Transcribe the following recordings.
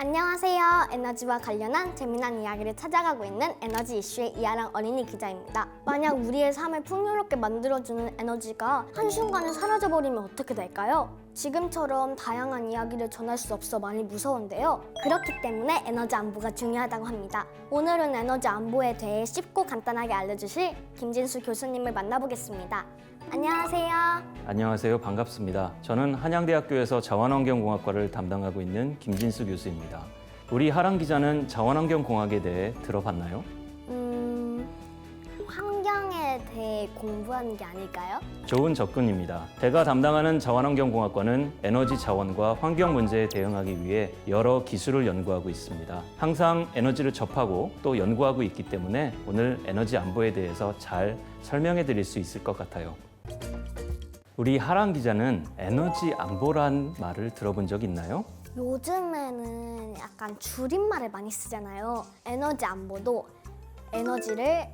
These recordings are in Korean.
안녕하세요. 에너지와 관련한 재미난 이야기를 찾아가고 있는 에너지 이슈의 이하랑 어린이 기자입니다. 만약 우리의 삶을 풍요롭게 만들어주는 에너지가 한순간에 사라져버리면 어떻게 될까요? 지금처럼 다양한 이야기를 전할 수 없어 많이 무서운데요. 그렇기 때문에 에너지 안보가 중요하다고 합니다. 오늘은 에너지 안보에 대해 쉽고 간단하게 알려주실 김진수 교수님을 만나보겠습니다. 안녕하세요. 안녕하세요. 반갑습니다. 저는 한양대학교에서 자원환경공학과를 담당하고 있는 김진수 교수입니다. 우리 하랑 기자는 자원환경공학에 대해 들어봤나요? 음, 환경에 대해 공부하는 게 아닐까요? 좋은 접근입니다. 제가 담당하는 자원환경공학과는 에너지 자원과 환경 문제에 대응하기 위해 여러 기술을 연구하고 있습니다. 항상 에너지를 접하고 또 연구하고 있기 때문에 오늘 에너지 안보에 대해서 잘 설명해 드릴 수 있을 것 같아요. 우리 하랑 기자는 에너지 안보란 말을 들어본 적 있나요? 요즘에는 약간 줄임말을 많이 쓰잖아요. 에너지 안보도 에너지를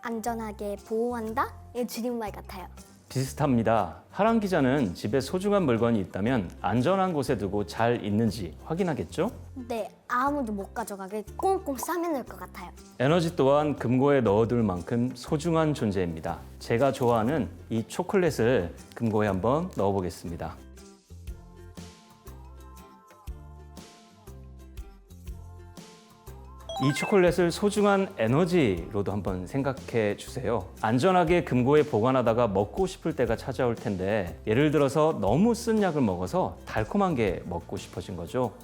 안전하게 보호한다? 이 줄임말 같아요. 비슷합니다. 하랑 기자는 집에 소중한 물건이 있다면 안전한 곳에 두고 잘 있는지 확인하겠죠? 네, 아무도 못 가져가게 꽁꽁 싸매놓을 것 같아요. 에너지 또한 금고에 넣어둘 만큼 소중한 존재입니다. 제가 좋아하는 이 초콜릿을 금고에 한번 넣어보겠습니다. 이 초콜릿을 소중한 에너지로도 한번 생각해 주세요. 안전하게 금고에 보관하다가 먹고 싶을 때가 찾아올 텐데 예를 들어서 너무 쓴 약을 먹어서 달콤한 게 먹고 싶어진 거죠.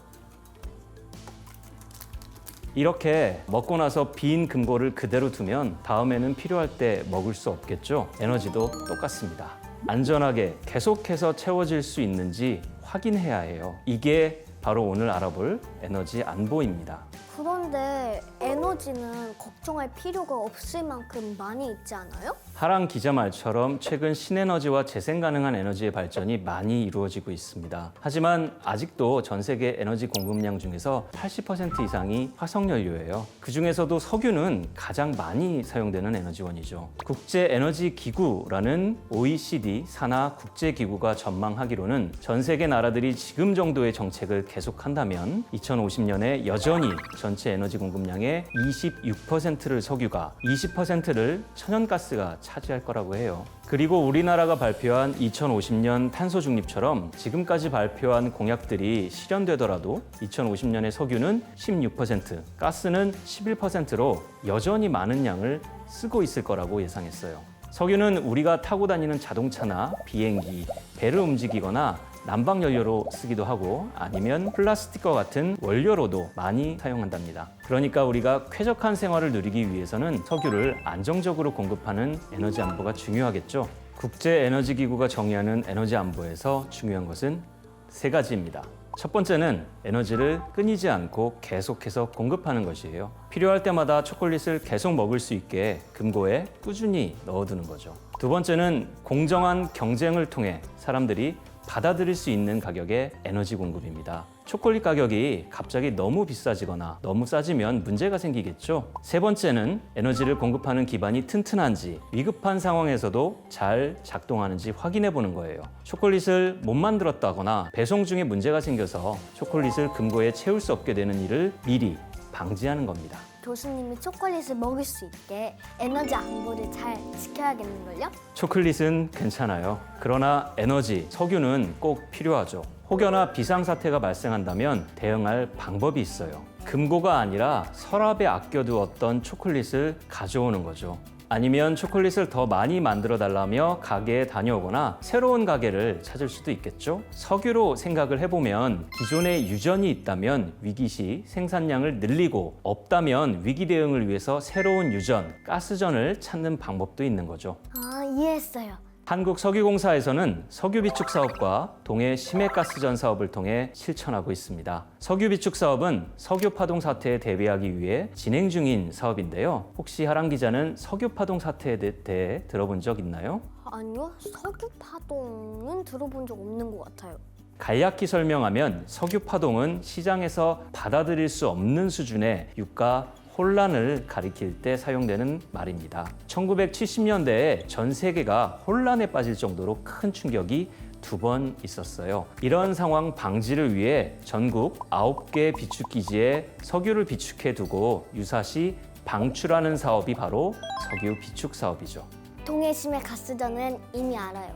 이렇게 먹고 나서 빈 금고를 그대로 두면 다음에는 필요할 때 먹을 수 없겠죠. 에너지도 똑같습니다. 안전하게 계속해서 채워질 수 있는지 확인해야 해요. 이게 바로 오늘 알아볼 에너지 안보입니다. 그런데 에너지는 걱정할 필요가 없을 만큼 많이 있지 않아요? 하랑 기자 말처럼 최근 신에너지와 재생 가능한 에너지의 발전이 많이 이루어지고 있습니다. 하지만 아직도 전 세계 에너지 공급량 중에서 80% 이상이 화석 연료예요. 그 중에서도 석유는 가장 많이 사용되는 에너지원이죠. 국제 에너지 기구라는 OECD 산하 국제 기구가 전망하기로는 전 세계 나라들이 지금 정도의 정책을 계속한다면 2050년에 여전히 전체 에너지 공급량의 26%를 석유가, 20%를 천연가스가 차지할 거라고 해요. 그리고 우리나라가 발표한 2050년 탄소 중립처럼 지금까지 발표한 공약들이 실현되더라도 2050년에 석유는 16%, 가스는 11%로 여전히 많은 양을 쓰고 있을 거라고 예상했어요. 석유는 우리가 타고 다니는 자동차나 비행기, 배를 움직이거나 난방 연료로 쓰기도 하고 아니면 플라스틱과 같은 원료로도 많이 사용한답니다. 그러니까 우리가 쾌적한 생활을 누리기 위해서는 석유를 안정적으로 공급하는 에너지 안보가 중요하겠죠. 국제 에너지 기구가 정의하는 에너지 안보에서 중요한 것은 세 가지입니다. 첫 번째는 에너지를 끊이지 않고 계속해서 공급하는 것이에요. 필요할 때마다 초콜릿을 계속 먹을 수 있게 금고에 꾸준히 넣어두는 거죠. 두 번째는 공정한 경쟁을 통해 사람들이 받아들일 수 있는 가격의 에너지 공급입니다. 초콜릿 가격이 갑자기 너무 비싸지거나 너무 싸지면 문제가 생기겠죠. 세 번째는 에너지를 공급하는 기반이 튼튼한지 위급한 상황에서도 잘 작동하는지 확인해 보는 거예요. 초콜릿을 못 만들었다거나 배송 중에 문제가 생겨서 초콜릿을 금고에 채울 수 없게 되는 일을 미리 방지하는 겁니다. 교수님이 초콜릿을 먹을 수 있게 에너지 안보를 잘 지켜야겠는걸요? 초콜릿은 괜찮아요. 그러나 에너지, 석유는 꼭 필요하죠. 혹여나 비상사태가 발생한다면 대응할 방법이 있어요. 금고가 아니라 서랍에 아껴두었던 초콜릿을 가져오는 거죠. 아니면 초콜릿을 더 많이 만들어 달라며 가게에 다녀오거나 새로운 가게를 찾을 수도 있겠죠. 석유로 생각을 해보면 기존에 유전이 있다면 위기 시 생산량을 늘리고 없다면 위기 대응을 위해서 새로운 유전, 가스전을 찾는 방법도 있는 거죠. 아, 이해했어요. 한국석유공사에서는 석유 비축 사업과 동해 심해가스전 사업을 통해 실천하고 있습니다. 석유 비축 사업은 석유 파동 사태에 대비하기 위해 진행 중인 사업인데요. 혹시 하랑 기자는 석유 파동 사태에 대- 대해 들어본 적 있나요? 아니요, 석유 파동은 들어본 적 없는 것 같아요. 간략히 설명하면 석유 파동은 시장에서 받아들일 수 없는 수준의 유가 혼란을 가리킬 때 사용되는 말입니다. 1970년대에 전 세계가 혼란에 빠질 정도로 큰 충격이 두 번 있었어요. 이런 상황 방지를 위해 전국 9개 비축기지에 석유를 비축해 두고 유사시 방출하는 사업이 바로 석유 비축 사업이죠. 동해심의 가스전은 이미 알아요.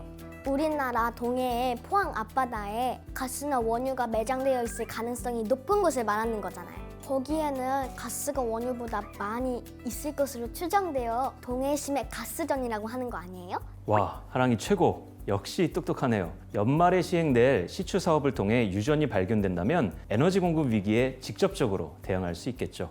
우리나라 동해의 포항 앞바다에 가스나 원유가 매장되어 있을 가능성이 높은 곳을 말하는 거잖아요. 거기에는 가스가 원유보다 많이 있을 것으로 추정되어 동해심의 가스전이라고 하는 거 아니에요? 와, 하랑이 최고. 역시 똑똑하네요. 연말에 시행될 시추 사업을 통해 유전이 발견된다면 에너지 공급 위기에 직접적으로 대응할 수 있겠죠.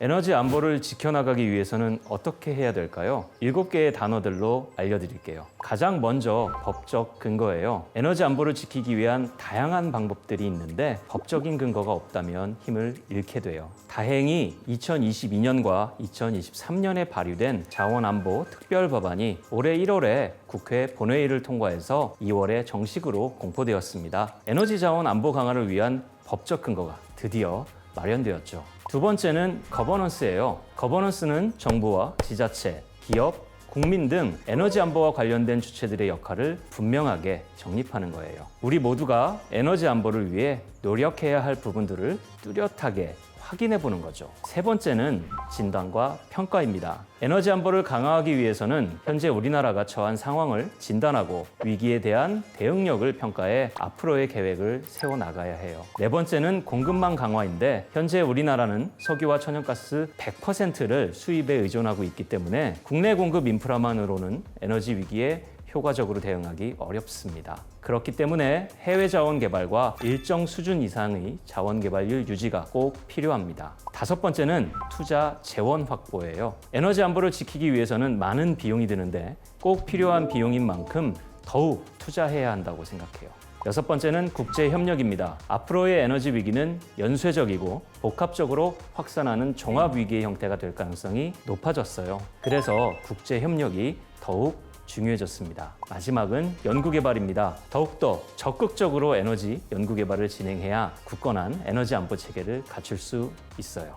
에너지 안보를 지켜나가기 위해서는 어떻게 해야 될까요? 일곱 개의 단어들로 알려드릴게요. 가장 먼저 법적 근거예요. 에너지 안보를 지키기 위한 다양한 방법들이 있는데 법적인 근거가 없다면 힘을 잃게 돼요. 다행히 2022년과 2023년에 발의된 자원안보 특별법안이 올해 1월에 국회 본회의를 통과해서 2월에 정식으로 공포되었습니다. 에너지 자원 안보 강화를 위한 법적 근거가 드디어 마련되었죠. 두 번째는 거버넌스예요. 거버넌스는 정부와 지자체, 기업, 국민 등 에너지 안보와 관련된 주체들의 역할을 분명하게 정립하는 거예요. 우리 모두가 에너지 안보를 위해 노력해야 할 부분들을 뚜렷하게 확인해 보는 거죠. 세 번째는 진단과 평가입니다. 에너지 안보를 강화하기 위해서는 현재 우리나라가 처한 상황을 진단하고 위기에 대한 대응력을 평가해 앞으로의 계획을 세워 나가야 해요. 네 번째는 공급망 강화인데 현재 우리나라는 석유와 천연가스 100%를 수입에 의존하고 있기 때문에 국내 공급 인프라만으로는 에너지 위기에 효과적으로 대응하기 어렵습니다. 그렇기 때문에 해외 자원 개발과 일정 수준 이상의 자원 개발률 유지가 꼭 필요합니다. 다섯 번째는 투자 재원 확보예요. 에너지 안보를 지키기 위해서는 많은 비용이 드는데 꼭 필요한 비용인 만큼 더욱 투자해야 한다고 생각해요. 여섯 번째는 국제 협력입니다. 앞으로의 에너지 위기는 연쇄적이고 복합적으로 확산하는 종합 위기의 형태가 될 가능성이 높아졌어요. 그래서 국제 협력이 더욱 중요해졌습니다. 마지막은 연구개발입니다. 더욱더 적극적으로 에너지 연구개발을 진행해야 굳건한 에너지 안보 체계를 갖출 수 있어요.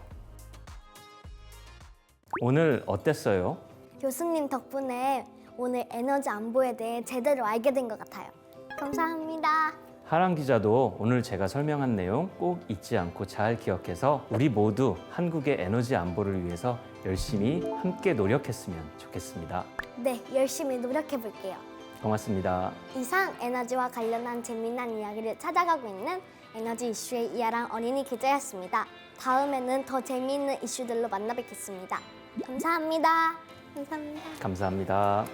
오늘 어땠어요? 교수님 덕분에 오늘 에너지 안보에 대해 제대로 알게 된 것 같아요. 감사합니다. 하랑 기자도 오늘 제가 설명한 내용 꼭 잊지 않고 잘 기억해서 우리 모두 한국의 에너지 안보를 위해서 열심히 함께 노력했으면 좋겠습니다. 네, 열심히 노력해 볼게요. 고맙습니다. 이상 에너지와 관련한 재미난 이야기를 찾아가고 있는 에너지 이슈의 이하랑 어린이 기자였습니다. 다음에는 더 재미있는 이슈들로 만나 뵙겠습니다. 감사합니다. 감사합니다. 감사합니다.